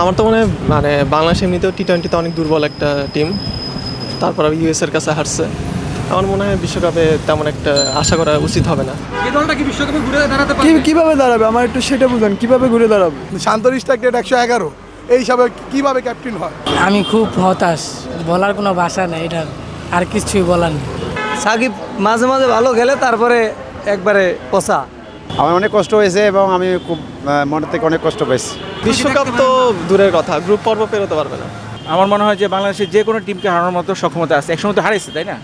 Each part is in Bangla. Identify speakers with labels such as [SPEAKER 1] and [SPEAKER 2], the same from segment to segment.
[SPEAKER 1] আমার তো মনে হয় মানে বাংলাদেশ এমনিতেও টি টোয়েন্টিতে অনেক দুর্বল একটা টিম তারপর ইউএস এর কাছে হারছে। আমার মনে হয় বিশ্বকাপে তেমন একটা আশা করা উচিত হবে না।
[SPEAKER 2] এই দলটা কি বিশ্বকাপে ঘুরে দাঁড়াতে পারবে?
[SPEAKER 3] কীভাবে দাঁড়াবে? আমার একটু সেটা বুঝান কীভাবে ঘুরে দাঁড়াবে?
[SPEAKER 4] শান্তরিস্টা গ্রেড একশো এগারো। এই হিসাবে কীভাবে ক্যাপ্টেন হয়?
[SPEAKER 5] আমি খুব হতাশ। বলার কোনো ভাষা নেই এটা আর কিছুই বলার নেই।
[SPEAKER 6] সাকিব মাঝে মাঝে ভালো খেলে তারপরে একবারে পচা।
[SPEAKER 7] আমার অনেক কষ্ট হয়েছে এবং আমি খুব মনের থেকে অনেক কষ্ট পেয়েছি
[SPEAKER 1] বিশ্বকাপ তো দূরের কথা গ্রুপ পর্ব পেরোতে পারবে না।
[SPEAKER 8] আমার মনে হয় যে বাংলাদেশের যে কোনো টিমকে হারানোর মতো সক্ষমতা আছে। একসময় তো হারাইছে তাই না?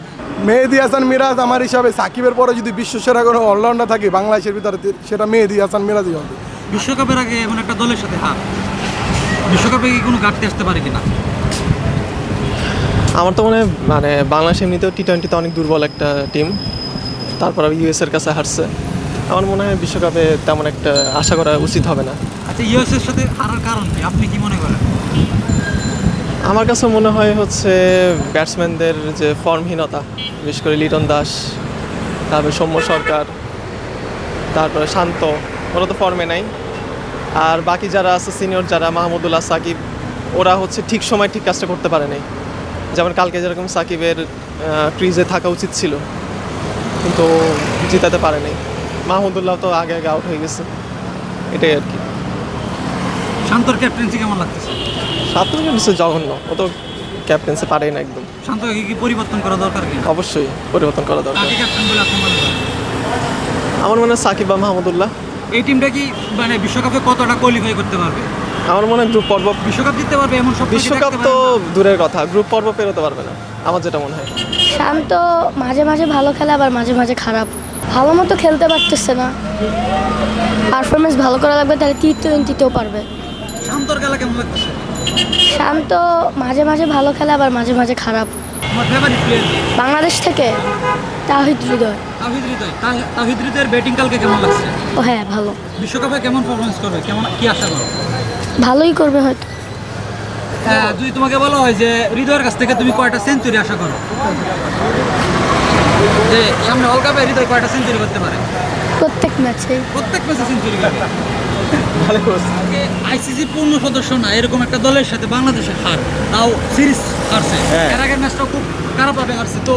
[SPEAKER 4] মেহেদি হাসান মিরাজ আমার হিসাবে সাকিবের পরে যদি বিশ্বসেরা কোনো অলরাউন্ডার থাকে বাংলাদেশের ভিতরে সেটা মেহেদি হাসান মিরাজই হবে।
[SPEAKER 2] বিশ্বকাপের আগে এমন একটা দলের সাথে হার। বিশ্বকাপে কি কোনো ঘাটতি আসতে পারে কিনা?
[SPEAKER 1] আমার তো মনে হয় মানে বাংলাদেশ এমনিতেও টি টোয়েন্টিতে অনেক দুর্বল একটা টিম। তারপর ইউএস এর কাছে হারছে। আমার মনে হয় বিশ্বকাপে তেমন একটা আশা করা উচিত হবে না।
[SPEAKER 2] আচ্ছা ইউএস এর সাথে হারার কারণ কি আপনি কি মনে করেন?
[SPEAKER 1] আমার কাছে মনে হয় হচ্ছে ব্যাটসম্যানদের যে ফর্মহীনতা বিশেষ করে লিটন দাস তারপরে সৌম্য সরকার তারপরে শান্ত ওরা তো ফর্মে নাই। আর বাকি যারা আছে সিনিয়র যারা মাহমুদুল্লাহ সাকিব ওরা হচ্ছে ঠিক সময় ঠিক কাজটা করতে পারে নাই। যেমন কালকে যেরকম সাকিবের ক্রিজে থাকা উচিত ছিল কিন্তু জিতাতে পারে নাই। মাহমুদুল্লাহ তো আগে আগে আউট হয়ে গেছে। এটাই আর কি।
[SPEAKER 2] শান্তর ক্যাপ্টেন্সি কেমন লাগতেছে?
[SPEAKER 1] সাতজন হচ্ছে জঘন্য। ও তো ক্যাপ্টেন্সি পারেই না একদম।
[SPEAKER 2] শান্তকে কি কি পরিবর্তন করা দরকার কিনা
[SPEAKER 1] অবশ্যই পরিবর্তন করা দরকার।
[SPEAKER 2] কাকে ক্যাপ্টেন বলে আপনি মনে করেন?
[SPEAKER 1] আমার মনে হয় সাকিব বা মাহমুদুল্লাহ।
[SPEAKER 2] এই টিমটা কি মানে বিশ্বকাপে কতটা কোয়ালিফাই করতে পারবে?
[SPEAKER 1] আমার মনে হয় গ্রুপ পর্ব
[SPEAKER 2] বিশ্বকাপ জিততে পারবে এমন সব
[SPEAKER 1] বিশ্বকাপ তো দূরের কথা গ্রুপ পর্ব পেরোতে পারবে না। আমার যেটা মনে হয়।
[SPEAKER 9] শান্ত মাঝে মাঝে ভালো খেলে আবার মাঝে মাঝে খারাপ। ভালো মতো খেলতে পারতেছে না। পারফরমেন্স ভালো করা লাগবে তাহলে টি টোয়েন্টিতেও পারবে।
[SPEAKER 2] শান্তর খেলা কেমন
[SPEAKER 9] শান্ত মাঝে মাঝে ভালো খেলে আবার মাঝে মাঝে খারাপ। বাংলাদেশ থেকে তাহিদ হৃদয়।
[SPEAKER 2] তাহিদ হৃদয়। তাহিদ হৃদয়ের ব্যাটিং কালকে কেমন লাগছে?
[SPEAKER 9] ও হ্যাঁ ভালো।
[SPEAKER 2] বিশ্বকাপে কেমন পারফরমেন্স করবে? কেমন কি আশা করো?
[SPEAKER 9] ভালোই করবে হয়তো।
[SPEAKER 2] হ্যাঁ যদি তোমাকে বলা হয় যে হৃদয়ের কাছ থেকে তুমি কয়টা সেঞ্চুরি আশা করো? যে সামনে ওয়ার্ল্ড কাপে হৃদয় কয়টা সেঞ্চুরি করতে পারে?
[SPEAKER 9] প্রত্যেক ম্যাচে।
[SPEAKER 2] প্রত্যেক ম্যাচে সেঞ্চুরি করবে আইসিসি পূর্ণ সদস্য না এরকম একটা দলের সাথে বাংলাদেশের হার তাও সিরিজ হারছে।
[SPEAKER 8] হ্যাঁ।
[SPEAKER 2] এর আগের ম্যাচটা খুব খারাপভাবে হারছে তো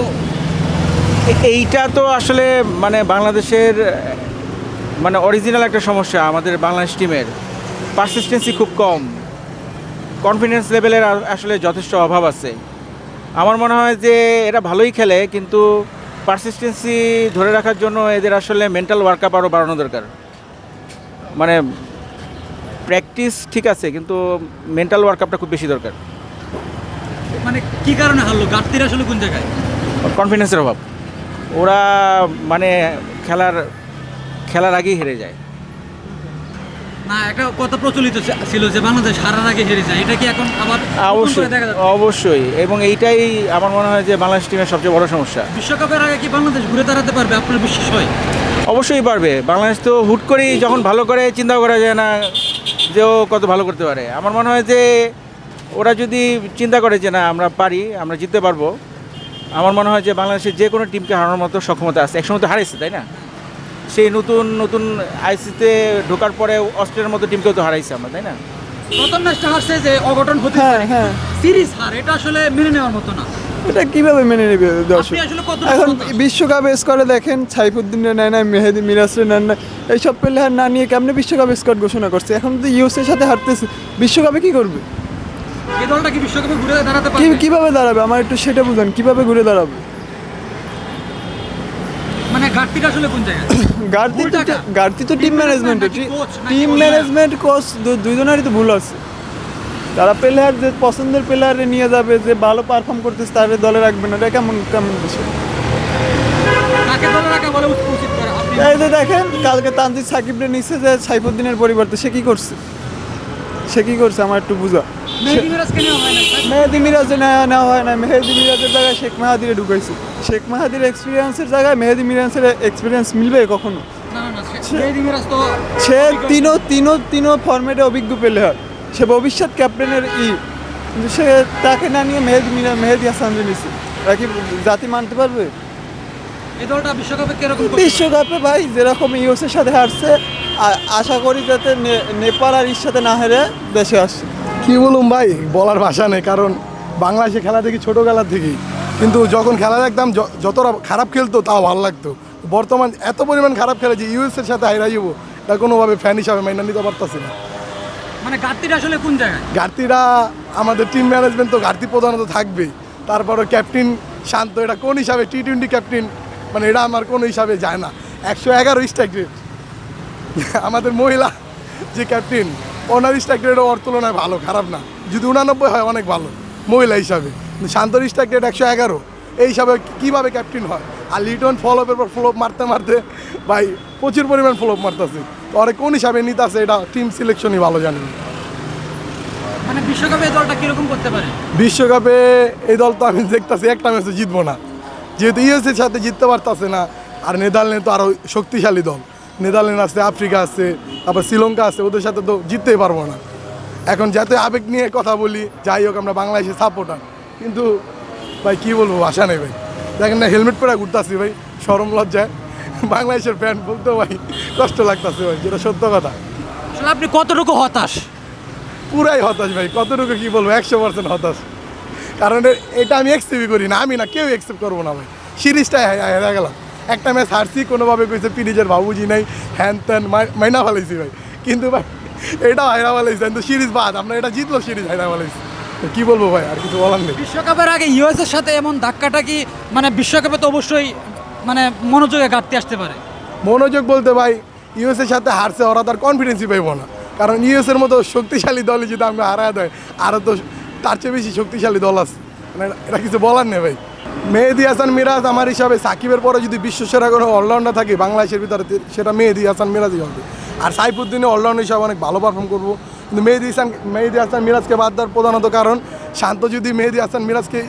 [SPEAKER 8] এইটা তো আসলে মানে বাংলাদেশের মানে অরিজিনাল একটা সমস্যা আমাদের বাংলাদেশ টিমের পারসিস্টেন্সি খুব কম। কনফিডেন্স লেভেলের আসলে যথেষ্ট অভাব আছে। আমার মনে হয় যে এরা ভালোই খেলে কিন্তু পারসিস্টেন্সি ধরে রাখার জন্য এদের আসলে মেন্টাল ওয়ার্কআপ আরও বাড়ানো দরকার। মানে প্র্যাকটিস ঠিক আছে কিন্তু মেন্টাল ওয়ার্কআপটা খুব বেশি দরকার।
[SPEAKER 2] মানে কি কারণে হারলো? ঘাটতির আসলে কোন জায়গায়?
[SPEAKER 8] কনফিডেন্সের অভাব। ওরা মানে খেলার খেলার আগেই হেরে যায়।
[SPEAKER 2] না একটা কথা প্রচলিত ছিল যে বাংলাদেশ হারার আগে হেরে যায় এটা কি এখন আবার
[SPEAKER 8] অবশ্যই অবশ্যই এবং এইটাই আমার মনে হয় যে বাংলাদেশ টিমের সবচেয়ে বড় সমস্যা।
[SPEAKER 2] বিশ্বকাপের আগে কি বাংলাদেশ ঘুরে দাঁড়াতে পারবে? আপনার বিশ্বাস হয়?
[SPEAKER 8] অবশ্যই পারবে বাংলাদেশ তো হুট করেই যখন ভালো করে চিন্তা করা যায় না যে ও কত ভালো করতে পারে। আমার মনে হয় যে ওরা যদি চিন্তা করে যে না আমরা পারি আমরা জিততে পারব আমার মনে হয় যে বাংলাদেশের যে কোনো টিমকে হারানোর মতো সক্ষমতা আছে। একসময় তো হারাইছে তাই না? সেই নতুন নতুন আইসিতে ঢোকার পরে অস্ট্রেলিয়ার মতো টিমকেও তো হারাইছে আমরা তাই না?
[SPEAKER 2] প্রথম ম্যাচটা হারছে যে অঘটন হতে
[SPEAKER 3] হ্যাঁ হ্যাঁ।
[SPEAKER 2] সিরিজ হার এটা আসলে মেনে নেওয়ার মতো না।
[SPEAKER 3] এটা কীভাবে মেনে নেবে দর্শক?
[SPEAKER 2] আসলে কত
[SPEAKER 3] এখন বিশ্বকাপ স্কোরে দেখেন সাইফুদ্দিনে নেয় না মেহেদি মিরাজরে নেন না এইসব প্লেয়ার না নিয়ে কেমনে বিশ্বকাপ স্কোর ঘোষণা করছে? এখন তো ইউএস এর সাথে হারতেছে বিশ্বকাপে কি করবে?
[SPEAKER 2] এই দলটা কি বিশ্বকাপে ঘুরে দাঁড়াতে পারবে?
[SPEAKER 3] কীভাবে দাঁড়াবে? আমার একটু সেটা বুঝান কীভাবে ঘুরে দাঁড়াবে?
[SPEAKER 2] ঘাটতিটা আসলে কোন জায়গায়?
[SPEAKER 3] গার্তি তো
[SPEAKER 2] ভুলটা
[SPEAKER 3] তো team management team? Management coach দুজনেরই তো ভুল আছে। তারা প্লেয়ার যে পছন্দের প্লেয়ারে নিয়ে যাবে যে ভালো পারফর্ম করতেছে তারে দলে রাখবে না। এটা কেমন কেমন বিষয়? এই যে দেখেন কালকে তানজিদ সাকিবরে নিচ্ছে যে সাইফুদ্দিনের পরিবর্তে সে কি করছে? সে কি করছে? আমার একটু বুঝা।
[SPEAKER 2] মেহেদি হয়
[SPEAKER 3] মিরাজে নেওয়া নেওয়া হয় না। মেহেদি মিরাজের জায়গায় শেখ মাহাদিরে ঢুকাইছে। শেখ মাহাদির এক্সপিরিয়েন্সের জায়গায় মেহেদি মিরাজের এক্সপিরিয়েন্স মিলবে কখনো?
[SPEAKER 2] সে- মেহেদি মিরাজ তো
[SPEAKER 3] সে তিনও তিনও তিনও ফর্মেটে অভিজ্ঞ প্লেয়ার সে ভবিষ্যৎ ক্যাপ্টেনের ই। কিন্তু সে তাকে না নিয়ে মেহেদি মিরা মেহেদি হাসানকে নিচ্ছে তারা কি জাতি মানতে পারবে?
[SPEAKER 2] বিশ্বকাপে
[SPEAKER 3] ভাই যেরকম ইউএসের সাথে হারছে আশা করি যাতে নেপাল আর ইর সাথে না হেরে দেশে আসে
[SPEAKER 4] কি বলুম ভাই? বলার ভাষা নেই কারণ বাংলাদেশে খেলা দেখি ছোটোবেলার থেকেই। কিন্তু যখন খেলা দেখতাম যতটা খারাপ খেলতো তাও ভালো লাগতো। বর্তমান এত পরিমাণ খারাপ খেলে যে ইউএসের সাথে হাইরা যাব এটা কোনোভাবে ফ্যান হিসাবে মাইনা নিতে পারতাছি না।
[SPEAKER 2] মানে ঘাটতিটা আসলে কোন জায়গায়?
[SPEAKER 4] ঘাটতিরা আমাদের টিম ম্যানেজমেন্ট তো ঘাটতি প্রধানত থাকবেই। তারপরে ক্যাপ্টেন শান্ত এটা কোন হিসাবে? টি টোয়েন্টি ক্যাপ্টেন মানে এটা আমার কোনো হিসাবে যায় না। একশো এগারো স্ট্রাইক আমাদের মহিলা যে ক্যাপ্টেন ওনার স্ট্রাইক রেট ওর তুলনায় ভালো খারাপ না। যদি উনানব্বই হয় অনেক ভালো মহিলা হিসাবে। শান্তর স্ট্রাইক রেট একশো এগারো। এই হিসাবে কীভাবে ক্যাপ্টেন হয়? আর লিটন ফলোপের পর ফ্লোপ মারতে মারতে ভাই প্রচুর পরিমাণ ফ্লোপ মারতেছে। পরে কোন হিসাবে নিতে আছে এটা টিম সিলেকশনই ভালো জানেন
[SPEAKER 2] মানে বিশ্বকাপে এই দলটা কীরকম করতে পারে?
[SPEAKER 4] বিশ্বকাপে এই দল তো আমি দেখতেছি একটা ম্যাচে জিতবো না। যেহেতু ইউএসের সাথে জিততে পারতাছে না আর নেদারল্যান্ড তো আরও শক্তিশালী দল। নেদারল্যান্ড আছে আফ্রিকা আছে তারপর শ্রীলঙ্কা আছে ওদের সাথে তো জিততেই পারব না এখন যাতে আবেগ নিয়ে কথা বলি যাই হোক আমরা বাংলাদেশের সাপোর্টার কিন্তু ভাই কী বলব আশা নেই ভাই দেখেন না হেলমেট পরে ঘুরতেছি ভাই সরম লজ্জায় বাংলাদেশের ফ্যান বলতেও ভাই কষ্ট লাগতেছে ভাই যেটা সত্য কথা
[SPEAKER 2] আসলে আপনি কতটুকু হতাশ
[SPEAKER 4] পুরাই হতাশ ভাই কতটুকু কী বলব একশো পার্সেন্ট হতাশ কারণ এটা আমি এক্সেপ্টই করি না আমি না কেউ একসেপ্ট করব না ভাই সিরিজটাই হেরে গেলাম একটা ম্যাচ হারছি কোনোভাবে কইছে পিরিজের বাবুজি নাই হ্যান ত্যান মাই- মাইনা ফেলাইছি ভাই। কিন্তু ভাই এটা হাইরা ফেলাইছি কিন্তু সিরিজ বাদ আমরা এটা জিতলো সিরিজ হাইরা ফেলাইছি। কি বলব ভাই আর কিছু বলার নেই।
[SPEAKER 2] বিশ্বকাপের আগে ইউএস এর সাথে এমন ধাক্কাটা কি মানে বিশ্বকাপে তো অবশ্যই মানে মনোযোগে ঘাটতি আসতে পারে?
[SPEAKER 4] মনোযোগ বলতে ভাই ইউএসের সাথে হারছে ওরা তার কনফিডেন্সই পাইব না। কারণ ইউএসের মতো শক্তিশালী দলই যদি আমরা হারায় দেয় আরও তো তার চেয়ে বেশি শক্তিশালী দল আছে। মানে এটা কিছু বলার নেই ভাই। মেহেদি হাসান মিরাজ আমার হিসাবে সাকিবের পরে যদি বিশ্বসেরা কোনো অলরাউন্ডার থাকে বাংলাদেশের ভিতরে সেটা মেহেদি হাসান মিরাজই হবে। আর সাইফুদ্দিনে অলরাউন্ডার হিসাবে অনেক ভালো পারফর্ম করব। কিন্তু মেহেদি হাসান মেহেদি হাসান মিরাজকে বাদ দেওয়ার প্রধানত কারণ, শান্ত যদি মেহেদি হাসান মিরাজকে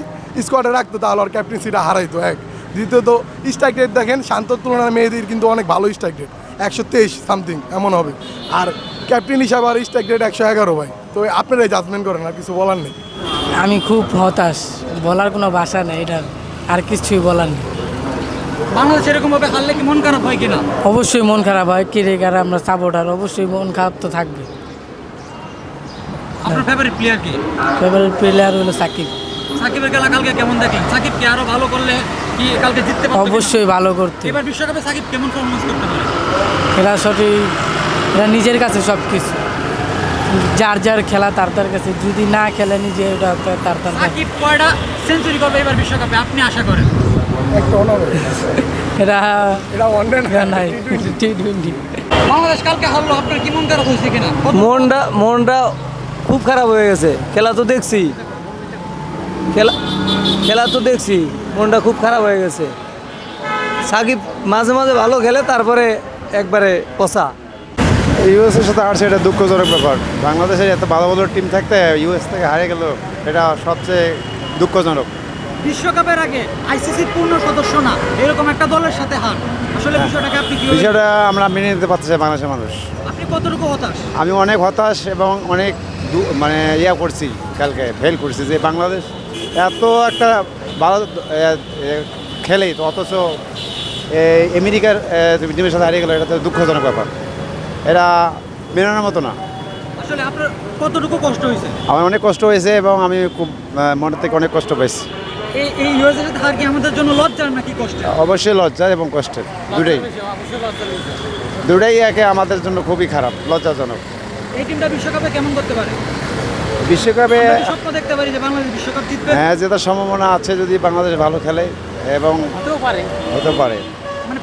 [SPEAKER 4] স্কোয়াডে রাখতো তাহলে ওর ক্যাপ্টেন্সিটা হারাইতো, এক। দ্বিতীয়ত স্ট্রাইক রেট দেখেন, শান্তর তুলনায় মেহেদির কিন্তু অনেক ভালো স্ট্রাইক রেট একশো তেইশ সামথিং এমন হবে। আর ক্যাপ্টেন হিসাবে আর স্ট্রাইক রেট একশো এগারো, ভাই। তো আপনারাই জাজমেন্ট করেন, আর কিছু বলার নেই।
[SPEAKER 5] আমি খুব হতাশ। বলার কোনো ভাষা নেই এটার আর কিছুই বলার নেই।
[SPEAKER 2] বাংলাদেশ এরকম ভাবে হারলে কি মন খারাপ হয় কিনা?
[SPEAKER 5] অবশ্যই মন খারাপ হয়। ক্রিকেটার আমরা সাপোর্টার অবশ্যই মন খারাপ তো থাকবে।
[SPEAKER 2] আপনার ফেভারিট প্লেয়ার কি?
[SPEAKER 5] ফেভারিট প্লেয়ার হলো সাকিব।
[SPEAKER 2] সাকিবের খেলা কালকে কেমন দেখলেন? সাকিব কি আরও ভালো করলে কি কালকে জিততে পারবে
[SPEAKER 5] অবশ্যই ভালো করতে।
[SPEAKER 2] এবার বিশ্বকাপে সাকিব কেমন পারফরমেন্স করতে পারে?
[SPEAKER 5] এরা সঠিক এরা নিজের কাছে সব কিছু যার যার খেলা তার তার কাছে। যদি না খেলে নিজে ওটা তার তার।
[SPEAKER 2] সাকিব কয়টা সেঞ্চুরি করবে এবার বিশ্বকাপে? আপনি আশা করেন?
[SPEAKER 4] এটা ওয়ান ডে
[SPEAKER 5] এরা নাই। টি টোয়েন্টি
[SPEAKER 2] বাংলাদেশ কালকে হারলো আপনার কি মন খারাপ হয়েছে কিনা?
[SPEAKER 6] মনটা মনটা খুব খারাপ হয়ে গেছে। খেলা তো দেখছি। খেলা খেলা তো দেখছি। মনটা খুব খারাপ হয়ে গেছে। সাকিব মাঝে মাঝে ভালো খেলে তারপরে একবারে পচা।
[SPEAKER 7] ইউএসের সাথে হারছে এটা দুঃখজনক ব্যাপার। বাংলাদেশের এত ভালো ভালো টিম থাকতে ইউএস থেকে হারিয়ে গেল এটা সবচেয়ে দুঃখজনক।
[SPEAKER 2] বিশ্বকাপের আগে আইসিসির পূর্ণ সদস্য না এরকম একটা দলের সাথে হার। আসলে বিষয়টাকে আপনি কি
[SPEAKER 7] বিষয়টা আমরা মেনে নিতে পারতেছি বাংলাদেশের মানুষ।
[SPEAKER 2] আপনি কতটুকু হতাশ?
[SPEAKER 7] আমি অনেক হতাশ এবং অনেক মানে ইয়া করছি কালকে ফেল করছি যে বাংলাদেশ এত একটা ভালো খেলে তো অথচ আমেরিকার টিমের সাথে হারিয়ে গেল এটা তো দুঃখজনক ব্যাপার। এটা মেনানোর মতো না।
[SPEAKER 2] আসলে আপনার কতটুকু কষ্ট হয়েছে?
[SPEAKER 7] আমার অনেক কষ্ট হয়েছে এবং আমি খুব মনের থেকে অনেক কষ্ট পেয়েছি
[SPEAKER 2] এই এই ইউএসএর সাথে কি আমাদের জন্য লজ্জার নাকি কষ্ট
[SPEAKER 7] অবশ্যই লজ্জা এবং কষ্টের দুটাই। দুটাই একে আমাদের জন্য খুবই খারাপ লজ্জাজনক।
[SPEAKER 2] এই টিমটা বিশ্বকাপে কেমন করতে পারে?
[SPEAKER 7] বিশ্বকাপে
[SPEAKER 2] স্বপ্ন দেখতে পারি যে বাংলাদেশ বিশ্বকাপ জিতবে?
[SPEAKER 7] হ্যাঁ যেটার সম্ভাবনা আছে যদি বাংলাদেশ ভালো খেলে এবং
[SPEAKER 2] হতেও পারে।
[SPEAKER 7] হতে পারে।
[SPEAKER 2] মানে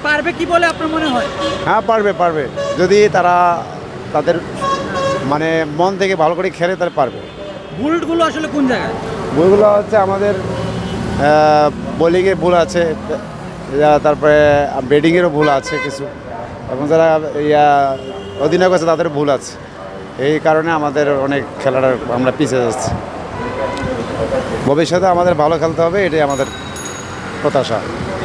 [SPEAKER 2] পারবে কি বলে আপনার মনে হয়?
[SPEAKER 7] হ্যাঁ পারবে পারবে। যদি তারা তাদের মানে মন থেকে ভালো করে খেলে তাহলে পারবে।
[SPEAKER 2] বুলেটগুলো আসলে কোন জায়গায়?
[SPEAKER 7] বইগুলো হচ্ছে আমাদের বোলিংয়ের ভুল আছে। তারপরে ব্যাটিংয়েরও ভুল আছে কিছু। এবং যারা ইয়া অধিনায়ক আছে তাদের ভুল আছে। এই কারণে আমাদের অনেক খেলাটা আমরা পিছিয়ে যাচ্ছি। ভবিষ্যতে আমাদের ভালো খেলতে হবে এটাই আমাদের প্রত্যাশা।